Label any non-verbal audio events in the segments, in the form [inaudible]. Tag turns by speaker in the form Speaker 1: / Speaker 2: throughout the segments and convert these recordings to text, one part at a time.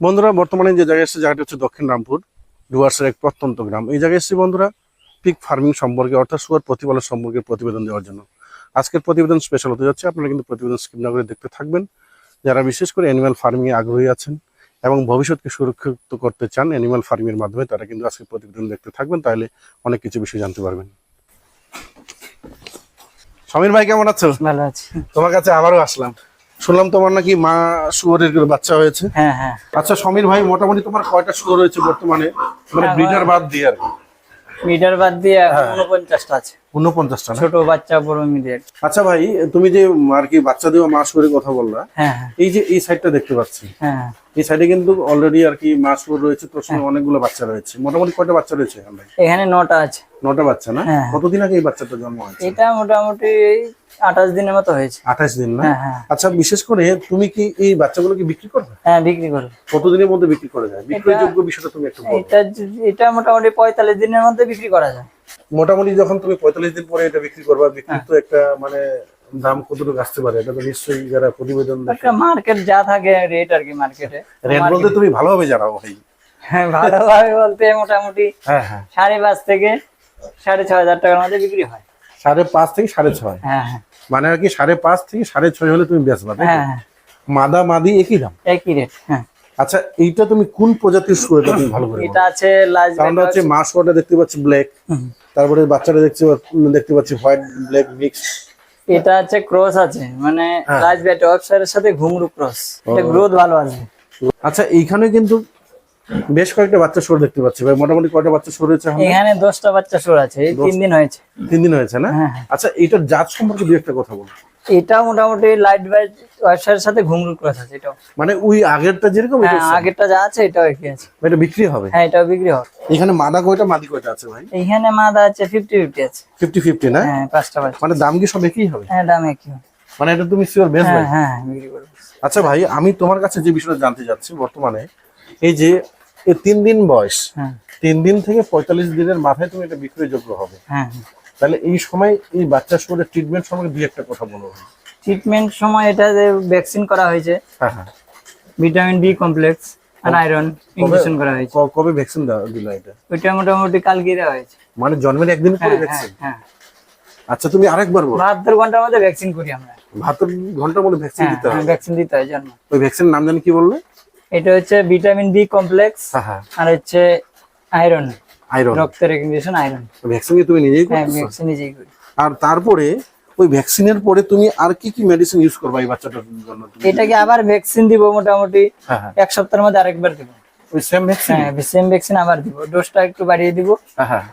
Speaker 1: বন্ধুরা বর্তমানে যে জায়গায় এসেছে জায়গাটা হচ্ছে দক্ষিণ রামপুর ডুয়ার্সের এক প্রত্যন্ত গ্রাম। এই জায়গায় এসেছি বন্ধুরা পিক ফার্মিং সম্পর্কে অর্থাৎ সুয়ার প্রতিপালন সম্পর্কে প্রতিবেদন দেওয়ার জন্য। আজকের প্রতিবেদন স্পেশাল হতে যাচ্ছে আপনারা কিন্তু প্রতিবেদন স্কিপ না করে দেখতে থাকবেন। যারা বিশেষ করে অ্যানিম্যাল ফার্মিংয়ে আগ্রহী আছেন এবং ভবিষ্যৎকে সুরক্ষিত করতে চান অ্যানিম্যাল ফার্মিংয়ের মাধ্যমে তারা কিন্তু আজকের প্রতিবেদন দেখতে থাকবেন তাহলে অনেক কিছু বিষয় জানতে পারবেন। সমীর ভাই কেমন আছো?
Speaker 2: ভালো আছি।
Speaker 1: তোমার কাছে আবারও আসলাম। শুনলাম তোমার নাকি মা শুয়োরের বাচ্চা হয়েছে।
Speaker 2: হ্যাঁ হ্যাঁ।
Speaker 1: আচ্ছা সমীর ভাই মোটামুটি তোমার কয়টা শুয়োর হয়েছে বর্তমানে? মানে ব্রিডার বাদ দিয়ে আর কি।
Speaker 2: মিটার বাদ দিয়ে এখন
Speaker 1: হ্যাঁ।
Speaker 2: উনপঞ্চাশটা আছে।
Speaker 1: উনপঞ্চাশটা
Speaker 2: ছোট বাচ্চা বড়
Speaker 1: আচ্ছা ভাই তুমি যে আর কি বাচ্চা দেওয়া শুয়োরের কথা বললা
Speaker 2: হ্যাঁ হ্যাঁ।
Speaker 1: এই যে এই সাইডটা দেখতে পাচ্ছি
Speaker 2: হ্যাঁ
Speaker 1: এই সাইডে কিন্তু অলরেডি আর কি রয়েছে তোর সঙ্গে অনেকগুলো বাচ্চা রয়েছে। মোটামুটি কয়টা বাচ্চা রয়েছে এখানে
Speaker 2: এখানে নটা আছে।
Speaker 1: নটা বাচ্চা না। কতদিন আগে এই বাচ্চাটা জন্ম হয়েছে?
Speaker 2: এটা মোটামুটি আঠাশ দিনের মতো হয়েছে।
Speaker 1: আঠাশ দিন না? আচ্ছা বিশেষ করে তুমি কি এই বাচ্চাগুলো কি বিক্রি করবে?
Speaker 2: হ্যাঁ বিক্রি করব।
Speaker 1: কতদিনের মধ্যে বিক্রি করে যায়? বিক্রয়যোগ্য বিষয়টা তুমি একটু
Speaker 2: এটা এটা মোটামুটি পঁয়তাল্লিশ দিনের মধ্যে বিক্রি করা যায়।
Speaker 1: মোটামুটি যখন তুমি পঁয়তাল্লিশ দিন পরে এটা বিক্রি করবা বিক্রি তো একটা মানে দাম কতটুকু আসতে পারে? এটা তো নিশ্চয়ই যারা প্রতিবেদন দেখে।
Speaker 2: মার্কেট যা থাকে রেট আর কি মার্কেটে
Speaker 1: রেট বলতে তুমি ভালোভাবে জানাও ভাই।
Speaker 2: হ্যাঁ ভালোভাবে বলতে মোটামুটি
Speaker 1: হ্যাঁ হ্যাঁ।
Speaker 2: সাড়ে পাঁচ থেকে সাড়ে ছয় হাজার টাকার মধ্যে বিক্রি হয়।
Speaker 1: সাড়ে পাঁচ থেকে সাড়ে ছয়।
Speaker 2: হ্যাঁ হ্যাঁ।
Speaker 1: মানে আর কি সাড়ে পাঁচ থেকে সাড়ে ছয় হলে তুমি বেচবা?
Speaker 2: হ্যাঁ হ্যাঁ।
Speaker 1: মাদা মাদি একই দাম?
Speaker 2: একই রেট হ্যাঁ।
Speaker 1: আচ্ছা এইটা তুমি কোন প্রজাতির শু এটা তুমি ভালো করে
Speaker 2: এটা আছে লাজ
Speaker 1: কারণটা হচ্ছে মা শোটা দেখতে পাচ্ছি ব্ল্যাক তারপরে বাচ্চাটা দেখতে দেখতে পাচ্ছি হোয়াইট ব্ল্যাক মিক্স
Speaker 2: এটা আছে ক্রস আছে মানে। লাজ ব্যাট ওয়েবসাইটের সাথে ঘুংরু ক্রস এটা গ্রোথ ভালো আছে।
Speaker 1: আচ্ছা এইখানে কিন্তু বেশ কয়েকটা বাচ্চা শোর দেখতে পাচ্ছি। ভাই মোটামুটি কয়টা বাচ্চা শোর রয়েছে এখন?
Speaker 2: দশটা বাচ্চা সোর আছে এই তিন দিন হয়েছে।
Speaker 1: তিন দিন হয়েছে না?
Speaker 2: হ্যাঁ, হ্যাঁ।
Speaker 1: আচ্ছা এইটার জাত সম্পর্কে দু একটা কথা বলো।
Speaker 2: এটা মোটামুটি লাইট ওয়েবসাইটের সাথে ঘুংরু ক্রস আছে এটাও।
Speaker 1: মানে ওই আগেরটা যেরকম এটা
Speaker 2: হ্যাঁ আগেরটা যা আছে এটাও একই আছে।
Speaker 1: এটা বিক্রি হবে?
Speaker 2: হ্যাঁ এটাও বিক্রি হবে।
Speaker 1: এখানে মাদা কয়টা মাদি কয়টা আছে ভাই?
Speaker 2: এইখানে মাদা আছে ফিফটি ফিফটি আছে।
Speaker 1: ফিফটি ফিফটি না?
Speaker 2: হ্যাঁ পাঁচটা বাচ্চা
Speaker 1: মানে দাম কি সব একই হবে?
Speaker 2: হ্যাঁ দাম একই হবে।
Speaker 1: মানে এটা তুমি শিওর বেশ
Speaker 2: হ্যাঁ হ্যাঁ হ্যাঁ, বিক্রি করব।
Speaker 1: আচ্ছা ভাই আমি তোমার কাছে যে বিষয়টা জানতে চাচ্ছি বর্তমানে এই যে এই তিন দিন বয়স
Speaker 2: হ্যাঁ।
Speaker 1: তিন দিন থেকে পঁয়তাল্লিশ দিনের মাথায় তুমি এটা বিক্রয়যোগ্য হবে।
Speaker 2: হ্যাঁ।
Speaker 1: তাহলে এই সময় এই বাচ্চা শুয়ে ট্রিটমেন্ট সম্পর্কে দুই একটা কথা বলো।
Speaker 2: ট্রিটমেন্ট সময় এটা যে ভ্যাকসিন করা হয়েছে
Speaker 1: হ্যাঁ হ্যাঁ।
Speaker 2: ভিটামিন বি কমপ্লেক্স আর আয়রন ইনজেকশন করা হয়েছে।
Speaker 1: কবে ভ্যাকসিন দেওয়া দিল এটা?
Speaker 2: ওইটা মোটামুটি কালকে দেওয়া হয়েছে।
Speaker 1: মানে জন্মের একদিন পরে
Speaker 2: হ্যাঁ হ্যাঁ
Speaker 1: ভ্যাকসিন
Speaker 2: হ্যাঁ।
Speaker 1: আচ্ছা তুমি আরেকবার বলো।
Speaker 2: বাহাত্তর ঘণ্টার মধ্যে ভ্যাকসিন করি আমরা।
Speaker 1: বাহাত্তর ঘণ্টার মধ্যে ভ্যাকসিন
Speaker 2: হ্যাঁ
Speaker 1: দিতে হবে।
Speaker 2: ভ্যাকসিন দিতে হয় জন্ম।
Speaker 1: ওই ভ্যাকসিনের নাম জানি কি বললে?
Speaker 2: এটা হচ্ছে ভিটামিন বি কমপ্লেক্স
Speaker 1: হ্যাঁ হ্যাঁ।
Speaker 2: আর হচ্ছে আয়রন
Speaker 1: আয়রন
Speaker 2: আয়রন
Speaker 1: ভ্যাকসিন তুমি নিজেই
Speaker 2: হ্যাঁ ভ্যাকসিন নিজেই করি।
Speaker 1: আর তারপরে ওই ভ্যাকসিনের পরে তুমি আর কি কি মেডিসিন ইউজ করবা এই বাচ্চাটার জন্য
Speaker 2: এটাকে আবার ভ্যাকসিন দিব মোটামুটি
Speaker 1: হ্যাঁ হ্যাঁ।
Speaker 2: এক সপ্তাহের মধ্যে আরেকবার দিব।
Speaker 1: ওই সেম ভ্যাকসিন
Speaker 2: হ্যাঁ সেম ভ্যাকসিন আবার দিব। ডোজটা একটু বাড়িয়ে দিব।
Speaker 1: হ্যাঁ হ্যাঁ।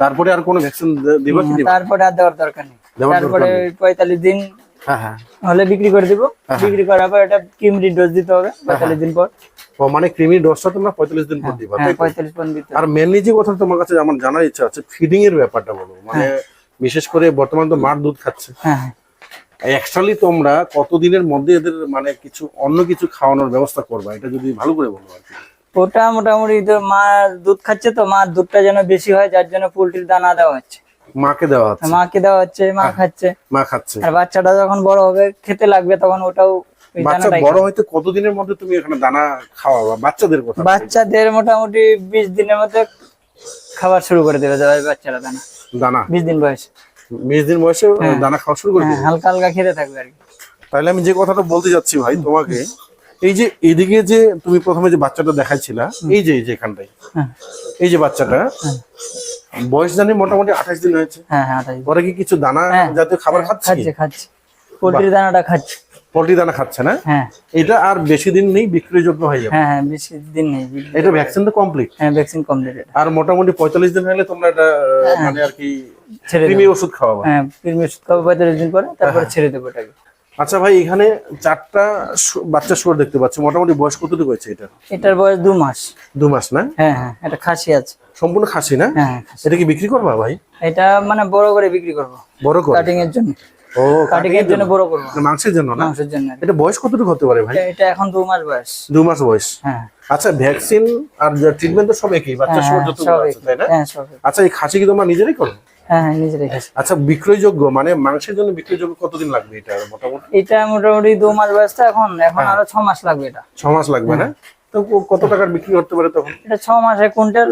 Speaker 1: তারপরে আর কোনো ভ্যাকসিন দিবা কি দিবা?
Speaker 2: তারপরে আর দেওয়ার দরকার নেই। তারপরে
Speaker 1: নেই।
Speaker 2: ওই পঁয়তাল্লিশ দিন হলে বিক্রি করে দিব।
Speaker 1: হ্যাঁ।
Speaker 2: বিক্রি করার পর এটা ডোজ দিতে হবে পঁয়তাল্লিশ দিন পর।
Speaker 1: মানে ক্রিমি ডোজটা তোমরা পঁয়তাল্লিশ দিন পর দিবা
Speaker 2: হ্যাঁ
Speaker 1: তাই তো?
Speaker 2: পঁয়তাল্লিশ হবে।
Speaker 1: আর মেনলি যে কথা তোমার কাছে আমার জানার ইচ্ছা আছে ফিডিং এর ব্যাপারটা বলো। মানে
Speaker 2: হ্যাঁ।
Speaker 1: বিশেষ করে বর্তমান তো মার দুধ খাচ্ছে।
Speaker 2: হ্যাঁ হ্যাঁ।
Speaker 1: অ্যাকচুয়ালি তোমরা কতদিনের মধ্যে এদের মানে কিছু অন্য কিছু খাওয়ানোর ব্যবস্থা করবা এটা যদি ভালো করে বলো আর কি।
Speaker 2: ওটা মোটামুটি তো মা দুধ খাচ্ছে তো মার দুধটা যেন বেশি হয় যার জন্য পোল্ট্রির দানা দেওয়া হচ্ছে।
Speaker 1: মাকে দেওয়া হচ্ছে।
Speaker 2: মাকে দেওয়া হচ্ছে মা
Speaker 1: হ্যাঁ।
Speaker 2: খাচ্ছে।
Speaker 1: মা খাচ্ছে।
Speaker 2: আর বাচ্চাটা যখন বড় হবে খেতে লাগবে তখন ওটাও
Speaker 1: বাচ্চা বড় হইতে কতদিনের মধ্যে তুমি এখানে দানা খাওয়াবা? বাচ্চাদের কথা
Speaker 2: বাচ্চাদের মোটামুটি বিশ দিনের মধ্যে খাবার শুরু করে দেবে যাবে বাচ্চারা দানা।
Speaker 1: দানা?
Speaker 2: বিশ দিন বয়স।
Speaker 1: বিশ দিন বয়সে দানা খাওয়া শুরু করে
Speaker 2: হ্যাঁ হালকা হালকা খেতে থাকবে আর কি।
Speaker 1: তাহলে আমি যে কথাটা বলতে যাচ্ছি ভাই তোমাকে এই যে এদিকে যে তুমি প্রথমে যে বাচ্চাটা দেখাইছিলা এই যে এই যে এখানটাই
Speaker 2: হ্যাঁ।
Speaker 1: এই যে বাচ্চাটা বয়স জানি মোটামুটি আঠাশ দিন হয়েছে।
Speaker 2: হ্যাঁ হ্যাঁ।
Speaker 1: পরে কি কিছু দানা
Speaker 2: হ্যাঁ।
Speaker 1: জাতীয় খাবার খাচ্ছে
Speaker 2: খাচ্ছে খাচ্ছে। পোল্ট্রির দানাটা খাচ্ছে।
Speaker 1: পোল্ট্রি দানা খাচ্ছে না?
Speaker 2: হ্যাঁ।
Speaker 1: এটা আর বেশি দিন নেই বিক্রয়যোগ্য হয়ে যাবে।
Speaker 2: হ্যাঁ হ্যাঁ বেশি দিন নেই
Speaker 1: এটা ভ্যাকসিন তো কমপ্লিট
Speaker 2: হ্যাঁ ভ্যাকসিন কমপ্লিট
Speaker 1: আর মোটামুটি পঁয়তাল্লিশ দিন হলে তোমরা এটা মানে আর কি
Speaker 2: ছেড়ে
Speaker 1: ওষুধ খাওয়াবা।
Speaker 2: হ্যাঁ কৃমি ওষুধ খাব পঁয়তাল্লিশ দিন পরে তারপরে ছেড়ে দেবো এটাকে।
Speaker 1: আচ্ছা ভাই এখানে চারটা বাচ্চা শুয়ার দেখতে পাচ্ছি। মোটামুটি বয়স কতটুকু হয়েছে এটা?
Speaker 2: এটার বয়স দু মাস।
Speaker 1: দু মাস না?
Speaker 2: হ্যাঁ হ্যাঁ এটা খাসি আছে।
Speaker 1: সম্পূর্ণ খাসি না?
Speaker 2: হ্যাঁ হ্যাঁ,
Speaker 1: এটা কি বিক্রি করবা ভাই?
Speaker 2: এটা মানে বড় করে বিক্রি করব।
Speaker 1: বড় করে?
Speaker 2: কাটিং এর জন্য।
Speaker 1: ও
Speaker 2: কাটিং এর জন্য বড় করব।
Speaker 1: মানে মাংসের জন্য না?
Speaker 2: মাংসের জন্য।
Speaker 1: এটা বয়স কতটুকু হতে পারে ভাই?
Speaker 2: এটা- এখন দু মাস বয়স।
Speaker 1: দু মাস বয়স।
Speaker 2: হ্যাঁ।
Speaker 1: আচ্ছা ভ্যাকসিন আর ট্রিটমেন্ট তো সব একই বাচ্চা যত আছে তাই না। আচ্ছা এই খাসি কি তোমরা নিজেরাই করো?
Speaker 2: হ্যাঁ হ্যাঁ নিজে রেখেছি
Speaker 1: আচ্ছা বিক্রয়যোগ্য মানে মাংসের জন্য বিক্রয়যোগ্য কতদিন লাগবে এটা মোটামুটি?
Speaker 2: এটা মোটামুটি দু মাস বয়স এখন এখন
Speaker 1: হ্যাঁ।
Speaker 2: আরও ছ মাস লাগবে এটা।
Speaker 1: ছ মাস লাগবে না? তো কত টাকার বিক্রি করতে পারে তখন?
Speaker 2: এটা ছ মাসে কুইন্টাল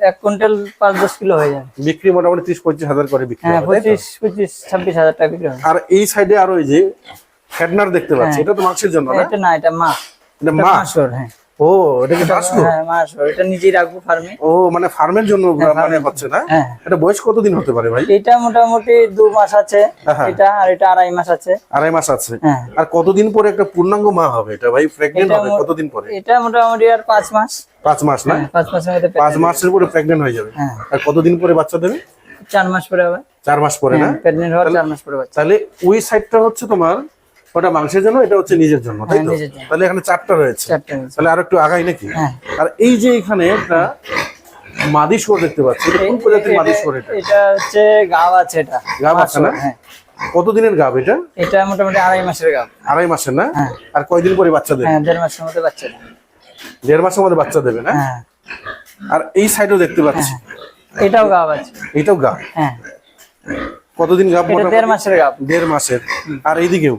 Speaker 2: এক কুইন্টাল পাঁচ দশ কিলো হয়ে যাবে
Speaker 1: বিক্রি মোটামুটি ত্রিশ পঁচিশ হাজার করে বিক্রি
Speaker 2: হ্যাঁ? পঁচিশ পঁচিশ ছাব্বিশ হাজার টাকা বিক্রি
Speaker 1: আর এই সাইডে আরও এই যে ফ্যাটনার দেখতে পাচ্ছি এটা তো মাংসের জন্য না?
Speaker 2: এটা না এটা মা।
Speaker 1: এটা
Speaker 2: এটা মাসর হ্যাঁ।
Speaker 1: ও এটা কি বাসু
Speaker 2: হ্যাঁ মাসর এটা নিজেই রাখব ফার্মে
Speaker 1: ও মানে ফার্মের জন্য মানে হচ্ছে না?
Speaker 2: হ্যাঁ।
Speaker 1: এটা বয়স কতদিন হতে পারে ভাই?
Speaker 2: এটা মোটামুটি দু মাস আছে
Speaker 1: হ্যাঁ।
Speaker 2: এটা আর এটা আড়াই মাস আছে।
Speaker 1: আড়াই মাস আছে।
Speaker 2: হ্যাঁ।
Speaker 1: আর কতদিন পরে একটা পূর্ণাঙ্গ মা হবে? এটা ভাই প্রেগনেন্ট হবে কতদিন পরে?
Speaker 2: এটা মোটামুটি আর পাঁচ মাস।
Speaker 1: পাঁচ মাস না?
Speaker 2: হ্যাঁ, পাঁচ মাসের মধ্যে
Speaker 1: পাঁচ মাসের পরে প্রেগনেন্ট হয়ে যাবে।
Speaker 2: হ্যাঁ।
Speaker 1: আর কতদিন পরে বাচ্চা দেবে?
Speaker 2: চার মাস পরে হবে।
Speaker 1: চার মাস পরে না?
Speaker 2: প্রেগনেন্ট হওয়ার চার মাস পরে বাচ্চা।
Speaker 1: তাহলে ওই সাইডটা হচ্ছে তোমার ওটা মাংসের জন্য? এটা হচ্ছে নিজের জন্য তাই
Speaker 2: হ্যাঁ,
Speaker 1: তো? তাহলে এখানে চারটা রয়েছে। তাহলে আর একটু আগাই নাকি?
Speaker 2: হ্যাঁ।
Speaker 1: আর এই যে এখানে একটা মাদি শুয়োর দেখতে পাচ্ছি এটা কোন প্রজাতির মাদি শুয়োর এটা?
Speaker 2: এটা হচ্ছে গাব আছে এটা।
Speaker 1: গাব আছে না?
Speaker 2: হ্যাঁ।
Speaker 1: কতদিনের গাব এটা?
Speaker 2: এটা মোটামুটি আড়াই মাসের গাব।
Speaker 1: আড়াই মাসের না। আর কয়দিন পরে বাচ্চা দেবে?
Speaker 2: হ্যাঁ দেড় মাসের মধ্যে বাচ্চা দেবে।
Speaker 1: দেড় মাসের মধ্যে বাচ্চা দেবে না? আর এই সাইডেও দেখতে পাচ্ছি।
Speaker 2: এটাও গাব আছে।
Speaker 1: এটাও গাব?
Speaker 2: হ্যাঁ।
Speaker 1: কতদিন গাব?
Speaker 2: দেড় মাসের গাব
Speaker 1: দেড় মাসের। আর এইদিকেও?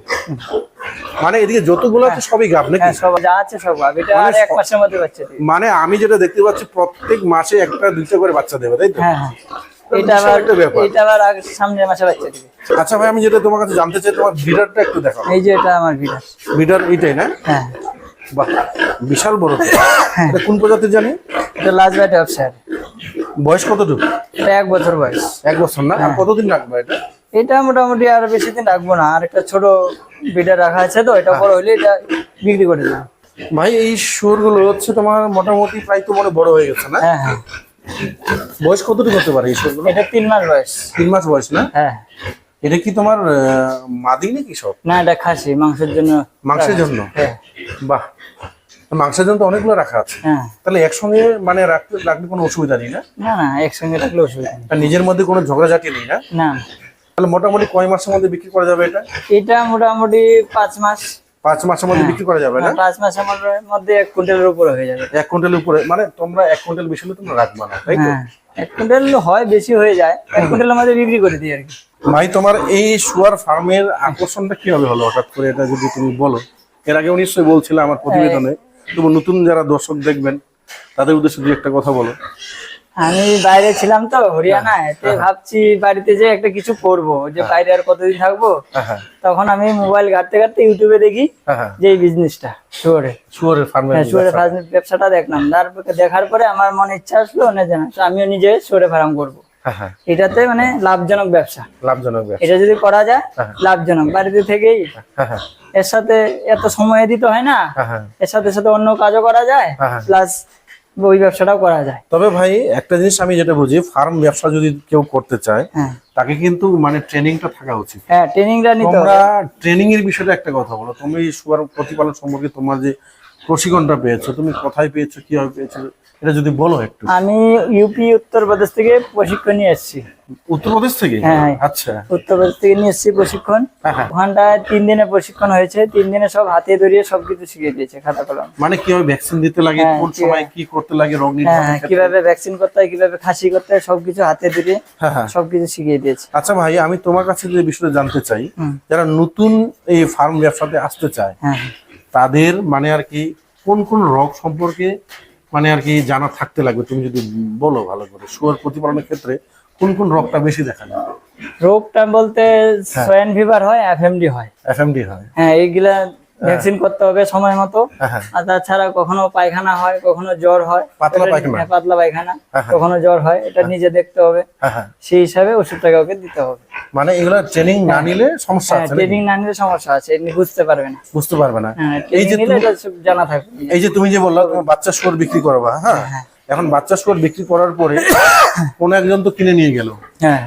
Speaker 1: মানে এদিকে যতগুলো আছে সবই গাব নাকি?
Speaker 2: হ্যাঁ সব যা আছে সব গাব এটা
Speaker 1: মানে
Speaker 2: আর এক মাসের মধ্যে বাচ্চা দেবে
Speaker 1: মানে আমি যেটা দেখতে পাচ্ছি প্রত্যেক মাসে একটা দুইটা করে বাচ্চা দেবে তাই তো?
Speaker 2: হ্যাঁ হ্যাঁ। এটা আবার। এটা আবার সামনের মাসে বাচ্চা দিবে।
Speaker 1: আচ্ছা ভাই আমি যেটা তোমার কাছে জানতে চাই তোমার বিডারটা একটু দেখাও।
Speaker 2: এই যে এটা আমার বিড়াল
Speaker 1: বিডার এইটাই না?
Speaker 2: হ্যাঁ।
Speaker 1: বাহ বিশাল বড়। তো। এটা কোন প্রজাতির জানি?
Speaker 2: এটা লাস্ট বাইট অফসার
Speaker 1: বয়স কতটুকু?
Speaker 2: এক বছর বয়স।
Speaker 1: এক বছর না? কতদিন রাখবে এটা?
Speaker 2: এটা মোটামুটি আর বেশি দিন রাখব না। আর একটা ছোট বিটা রাখা আছে তো এটা বড় হইলে এটা বিক্রি করে দেবো
Speaker 1: ভাই এই শুয়োরগুলো হচ্ছে তোমার মোটামুটি প্রায় তো মনে বড় হয়ে গেছে না?
Speaker 2: হ্যাঁ হ্যাঁ।
Speaker 1: বয়স কতটুকু হতে পারে এই শুয়োরগুলো?
Speaker 2: এটা তিন মাস বয়স।
Speaker 1: তিন মাস বয়স না?
Speaker 2: হ্যাঁ।
Speaker 1: এটা কি তোমার মাদি নাকি সব?
Speaker 2: না এটা খাসি মাংসের জন্য
Speaker 1: মাংসের জন্য?
Speaker 2: হ্যাঁ।
Speaker 1: বাহ। মাংসের জন্য তো অনেকগুলো রাখা আছে।
Speaker 2: হ্যাঁ।
Speaker 1: তাহলে একসঙ্গে মানে রাখলে কোনো অসুবিধা নেই না?
Speaker 2: না না একসঙ্গে রাখলে অসুবিধা নেই।
Speaker 1: নিজের মধ্যে কোনো ঝগড়াঝাটি নেই না?
Speaker 2: না।
Speaker 1: তাহলে মোটামুটি কয় মাসের মধ্যে বিক্রি করা যাবে এটা?
Speaker 2: এটা মোটামুটি পাঁচ মাস।
Speaker 1: পাঁচ মাসের মধ্যে বিক্রি করা যাবে না?
Speaker 2: হ্যাঁ, পাঁচ মাসের মধ্যে- এক কুইন্টালের উপরে হয়ে যাবে।
Speaker 1: এক কুইন্টালের উপরে। মানে তোমরা এক কুইন্টাল বেশি হলে তোমরা রাখবা না তাই তো?
Speaker 2: হ্যাঁ এক কুইন্টাল হয় বেশি হয়ে যায়। এক কুইন্টালের মধ্যে বিক্রি করে দিই আর কি।
Speaker 1: ভাই তোমার এই শুয়ার ফার্মের আকর্ষণটা কীভাবে হলো হঠাৎ করে? এটা যদি তুমি বলো। এর নিশ্চয়ই বলছিলে আমার প্রতিবেদনে। তবু নতুন যারা দর্শক দেখবেন তাদের উদ্দেশ্যে দুই একটা কথা বলো।
Speaker 2: আমি বাইরে ছিলাম তো হরিয়ানায় তো ভাবছি বাড়িতে যে একটা কিছু করব যে বাইরে আর কতদিন থাকব।
Speaker 1: হ্যাঁ হ্যাঁ।
Speaker 2: তখন আমি মোবাইল ঘাটতে ঘাটতে ইউটিউবে দেখি
Speaker 1: হ্যাঁ হ্যাঁ।
Speaker 2: যে এই বিজনেসটা শুয়ারে।
Speaker 1: শুয়ারের
Speaker 2: হ্যাঁ ব্যবসাটা। দেখলাম। তারপর দেখার পরে আমার মনে ইচ্ছা আসলো না জানা আমিও নিজে শুয়ারে ফার্ম করব।
Speaker 1: হ্যাঁ হ্যাঁ
Speaker 2: এটাতে মানে লাভজনক ব্যবসা।
Speaker 1: লাভজনক ব্যবসা।
Speaker 2: এটা যদি করা যায়
Speaker 1: হ্যাঁ।
Speaker 2: লাভজনক। বাড়িতে থেকেই
Speaker 1: হ্যাঁ হ্যাঁ।
Speaker 2: এর সাথে এত সময় দিতে হয় না
Speaker 1: হ্যাঁ হ্যাঁ।
Speaker 2: এর সাথে সাথে অন্য কাজও করা যায়
Speaker 1: হ্যাঁ, হ্যাঁ।
Speaker 2: প্লাস ওই ব্যবসাটাও করা যায়।
Speaker 1: তবে ভাই একটা জিনিস আমি যেটা বুঝি ফার্ম ব্যবসা যদি কেউ করতে চায়
Speaker 2: হ্যাঁ।
Speaker 1: তাকে কিন্তু মানে ট্রেনিংটা থাকা উচিত।
Speaker 2: হ্যাঁ ট্রেনিংটা নিতে
Speaker 1: তোমরা ট্রেনিং এর বিষয়টা একটা কথা বলো। তুমি শুয়ার প্রতিপালন সম্পর্কে তোমার যে প্রশিক্ষণটা পেয়েছ তুমি কোথায় পেয়েছ কীভাবে পেয়েছ এটা যদি বলো একটু।
Speaker 2: আমি ইউপি উত্তরপ্রদেশ থেকে প্রশিক্ষণ নিয়ে এসেছি।
Speaker 1: উত্তরপ্রদেশ থেকে?
Speaker 2: হ্যাঁ, হ্যাঁ।
Speaker 1: আচ্ছা।
Speaker 2: উত্তরপ্রদেশ থেকে নিয়ে এসেছি প্রশিক্ষণ।
Speaker 1: হ্যাঁ।
Speaker 2: ওখানটায় তিন দিনের প্রশিক্ষণ হয়েছে। তিন দিনে সব হাতে ধরিয়ে সবকিছু শিখিয়ে দিয়েছে খাতা কলম।
Speaker 1: মানে কীভাবে ভ্যাকসিন দিতে লাগে কোন সময় কি করতে লাগে রোগ?
Speaker 2: কীভাবে ভ্যাকসিন করতে হয় কীভাবে খাসি করতে হয় সবকিছু হাতে ধরিয়ে সবকিছু শিখিয়ে দিয়েছে।
Speaker 1: আচ্ছা ভাই আমি তোমার কাছে যে বিষয়টা জানতে চাই যারা নতুন এই ফার্ম ব্যবসাতে আসতে চায় তাদের মানে আর কি কোন কোন রোগ সম্পর্কে মানে আর কি জানা থাকতে লাগবে তুমি যদি বলো ভালো করে। শুয়ার প্রতিপালনের ক্ষেত্রে কোন কোন রোগটা বেশি দেখা যায়?
Speaker 2: রোগটা বলতে
Speaker 1: হ্যাঁ।
Speaker 2: সোয়াইন ফিভার হয় এফএমডি হয়।
Speaker 1: এফএমডি হয়।
Speaker 2: হ্যাঁ এইগুলা ভ্যাকসিন করতে হবে সময় মতো।
Speaker 1: হ্যাঁ হ্যাঁ।
Speaker 2: আর তাছাড়া কখনো পায়খানা হয় কখনো জ্বর হয়।
Speaker 1: পাতলা পায়খানা?
Speaker 2: হ্যাঁ, পাতলা পায়খানা।
Speaker 1: হ্যাঁ, হ্যাঁ।
Speaker 2: কখনো জ্বর হয় এটা নিজে দেখতে হবে।
Speaker 1: হ্যাঁ হ্যাঁ।
Speaker 2: সেই হিসাবে ওষুধটাকে ওকে দিতে হবে।
Speaker 1: মানে এগুলো ট্রেনিং না নিলে সমস্যা
Speaker 2: হ্যাঁ
Speaker 1: আছে
Speaker 2: ট্রেনিং না নিলে সমস্যা আছে এমনি বুঝতে পারবে না।
Speaker 1: বুঝতে পারবে না।
Speaker 2: হ্যাঁ
Speaker 1: এই যে
Speaker 2: জানা থাকবে।
Speaker 1: এই যে তুমি যে বললা তোমার বাচ্চা শুয়ার বিক্রি করবা হ্যাঁ? এখন বাচ্চা শুয়ার বিক্রি করার পরে [coughs] কোন একজন তো কিনে নিয়ে গেল।
Speaker 2: হ্যাঁ।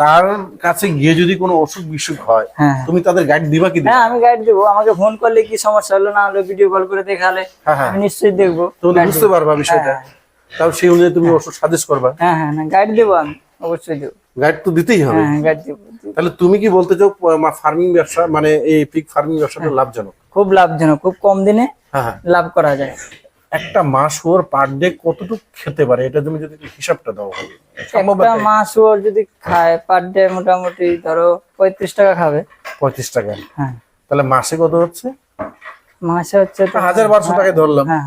Speaker 1: তার কাছে গিয়ে যদি কোনো অসুখ বিসুখ হয়
Speaker 2: হ্যাঁ।
Speaker 1: তুমি তাদের গাইড দিবা কি
Speaker 2: হ্যাঁ আমি গাইড দেবো। আমাকে ফোন করলে কি সমস্যা হলো না হলো ভিডিও কল করে দেখালে
Speaker 1: হ্যাঁ হ্যাঁ।
Speaker 2: আমি নিশ্চয়ই দেখব।
Speaker 1: তুমি বুঝতে পারবা বিষয়টা। তাও সেই অনুযায়ী তুমি ওষুধ সাজেস্ট করবা।
Speaker 2: হ্যাঁ হ্যাঁ গাইড দেবো আমি অবশ্যই দেবো।
Speaker 1: গাইড তো দিতেই হবে।
Speaker 2: হ্যাঁ গাইড দেবো।
Speaker 1: তাহলে তুমি কি বলতে চাও ফার্মিং ব্যবসা মানে এই পিক ফার্মিং ব্যবসাটা লাভজনক?
Speaker 2: খুব লাভজনক খুব কম দিনে লাভ করা যায়।
Speaker 1: একটা মাস ওর পার ডে কতটুকু খেতে পারে? এটা তুমি যদি হিসাবটা দাও।
Speaker 2: একটা মাছ ওর যদি খায় পার ডে মোটামুটি ধরো পঁয়ত্রিশ টাকা খাবে।
Speaker 1: পঁয়ত্রিশ টাকা?
Speaker 2: হ্যাঁ।
Speaker 1: তাহলে মাসে কত হচ্ছে?
Speaker 2: মাসে হচ্ছে
Speaker 1: হাজার বারোশো টাকায় ধরলাম।
Speaker 2: হ্যাঁ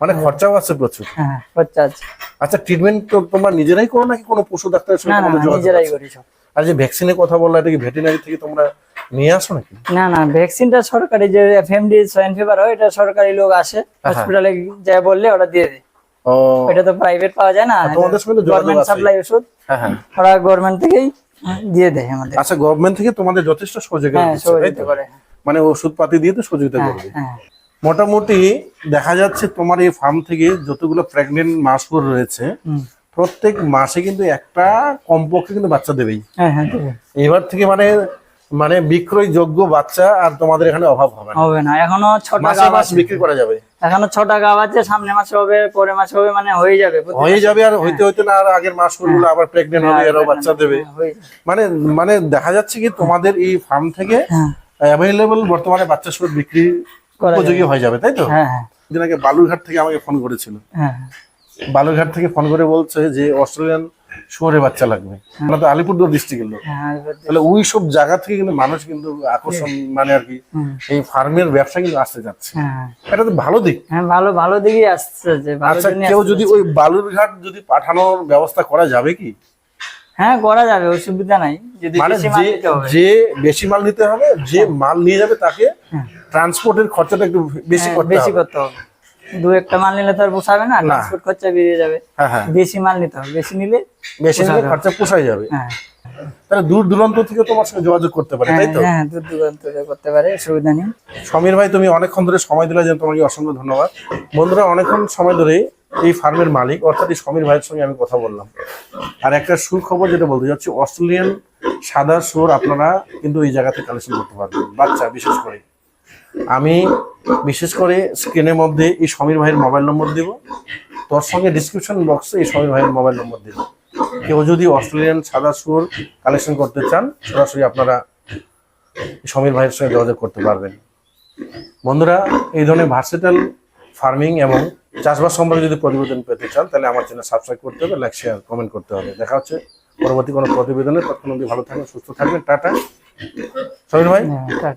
Speaker 1: মানে খরচাও আছে প্রচুর।
Speaker 2: হ্যাঁ খরচা আছে।
Speaker 1: আচ্ছা ট্রিটমেন্ট তো তোমরা নিজেরাই করো নাকি কোনো পশু ডাক্তারের সঙ্গে
Speaker 2: নিজেরাই করি সব।
Speaker 1: আর যে ভ্যাকসিনের কথা বললা এটা কি ভেটেরিনারি থেকে তোমরা নিয়ে আসো নাকি?
Speaker 2: না না ভ্যাকসিনটা সরকারি যে এফএমডি সোয়াইন ফিভার হয় এটা সরকারি লোক আসে হসপিটালে বললে ওরা দিয়ে দেয়।
Speaker 1: ও।
Speaker 2: এটা তো প্রাইভেট পাওয়া যায় না
Speaker 1: তোমাদের সঙ্গে তো
Speaker 2: গভর্নমেন্ট সাপ্লাই ওষুধ
Speaker 1: হ্যাঁ হ্যাঁ।
Speaker 2: ওরা গভর্নমেন্ট থেকেই দিয়ে দেয় আমাদের।
Speaker 1: আচ্ছা গভর্নমেন্ট থেকে তোমাদের যথেষ্ট সহযোগিতা
Speaker 2: হ্যাঁ? করে
Speaker 1: মানে ওষুধপাতি দিয়ে তো সহযোগিতা
Speaker 2: হ্যাঁ
Speaker 1: করবে।
Speaker 2: হ্যাঁ।
Speaker 1: মোটামুটি দেখা যাচ্ছে তোমার এই ফার্ম থেকে যতগুলো প্রেগনেন্ট মাসগুলো রয়েছে প্রত্যেক মাসে কিন্তু একটা কমপক্ষে কিন্তু বাচ্চা দেবেই।
Speaker 2: হ্যাঁ হ্যাঁ দেবে।
Speaker 1: এবার থেকে মানে মানে বিক্রয় যোগ্য বাচ্চা আর তোমাদের এখানে অভাব হবে না।
Speaker 2: হবে না। এখনও
Speaker 1: মাসে
Speaker 2: গাব
Speaker 1: মাস বিক্রি করা যাবে?
Speaker 2: এখনও ছটা গাব আছে সামনে মাসে হবে পরে মাসে হবে মানে হয়ে যাবে
Speaker 1: হয়ে যাবে আর হইতে হইতে না আর আগের মাসগুলো আবার প্রেগনেন্ট হবে এরাও বাচ্চা দেবে।
Speaker 2: হ্যাঁ, হয়ে যাবে।
Speaker 1: মানে মানে দেখা যাচ্ছে কি তোমাদের এই ফার্ম থেকে
Speaker 2: হ্যাঁ।
Speaker 1: অ্যাভেলেবল বর্তমানে বাচ্চা সুর বিক্রি। উপযোগী হয়ে যাবে তাই তো?
Speaker 2: হ্যাঁ হ্যাঁ।
Speaker 1: দিন আগে বালুরঘাট থেকে আমাকে ফোন করেছিল।
Speaker 2: হ্যাঁ
Speaker 1: বালুরঘাট থেকে ফোন করে বলছে যে অস্ট্রেলিয়ান শুয়োরের বাচ্চা লাগবে। আমরা তো আলিপুরদুয়ার ডিস্ট্রিক্টের লোক।
Speaker 2: হ্যাঁ
Speaker 1: তাহলে ওই সব জায়গা থেকে কিন্তু মানুষ কিন্তু আকর্ষণ মানে আর কি এই ফার্মের ব্যবসা কিন্তু আসতে যাচ্ছে।
Speaker 2: হ্যাঁ।
Speaker 1: এটা তো ভালো দিক।
Speaker 2: হ্যাঁ ভালো ভালো দিকেই আসছে যে
Speaker 1: আচ্ছা কেউ যদি ওই বালুরঘাট যদি পাঠানোর ব্যবস্থা করা যাবে কি?
Speaker 2: হ্যাঁ করা যাবে অসুবিধা নাই। যদি
Speaker 1: মানে যে
Speaker 2: নিতে হবে।
Speaker 1: যে বেশি মাল নিতে হবে যে মাল নিয়ে যাবে তাকে ট্রান্সপোর্টের খরচাটা একটু
Speaker 2: হ্যাঁ, বেশি করতে হবে। দু একটা মাল নিলে তো আর পোষাবে না ট্রান্সপোর্ট খরচা বেরিয়ে যাবে।
Speaker 1: হ্যাঁ হ্যাঁ।
Speaker 2: বেশি মাল নিতে হবে বেশি নিলে
Speaker 1: বেশি নিলে খরচা পোষাই যাবে।
Speaker 2: হ্যাঁ।
Speaker 1: তাহলে দূর দূরান্ত থেকে তোমার সঙ্গে যোগাযোগ করতে পারে তাই তো?
Speaker 2: হ্যাঁ দূর দূরান্ত থেকে করতে পারে অসুবিধা নেই।
Speaker 1: সমীর ভাই তুমি অনেকক্ষণ ধরে সময় দিলে তোমাকে অসংখ্য ধন্যবাদ। বন্ধুরা অনেকক্ষণ সময় ধরে এই ফার্মের মালিক অর্থাৎ এই সমীর ভাইয়ের সঙ্গে আমি কথা বললাম। আর একটা সুখবর যেটা বলতে যাচ্ছি অস্ট্রেলিয়ান সাদা সুর আপনারা কিন্তু এই জায়গাতে কালেকশন করতে পারবেন বাচ্চা বিশেষ করে। আমি বিশেষ করে স্ক্রিনের মধ্যে এই সমীর ভাইয়ের মোবাইল নম্বর দিব। তোর সঙ্গে ডিসক্রিপশন বক্সে এই সমীর ভাইয়ের মোবাইল নম্বর দিব। কেউ যদি অস্ট্রেলিয়ান সাদা সুর কালেকশন করতে চান, সরাসরি আপনারা সমীর ভাইয়ের সঙ্গে যোগাযোগ করতে পারবেন। বন্ধুরা, এই ধরনের ভার্সেটাল ফার্মিং এবং চাষবাস সম্পর্কে যদি প্রতিবেদন পেতে চান, তাহলে আমার চ্যানেল সাবস্ক্রাইব করতে হবে লাইক শেয়ার কমেন্ট করতে হবে। দেখা হচ্ছে পরবর্তী কোনো প্রতিবেদনে। অবধি ভালো থাকবেন, সুস্থ থাকবেন। টাটা। সমীর ভাই।
Speaker 2: হ্যাঁ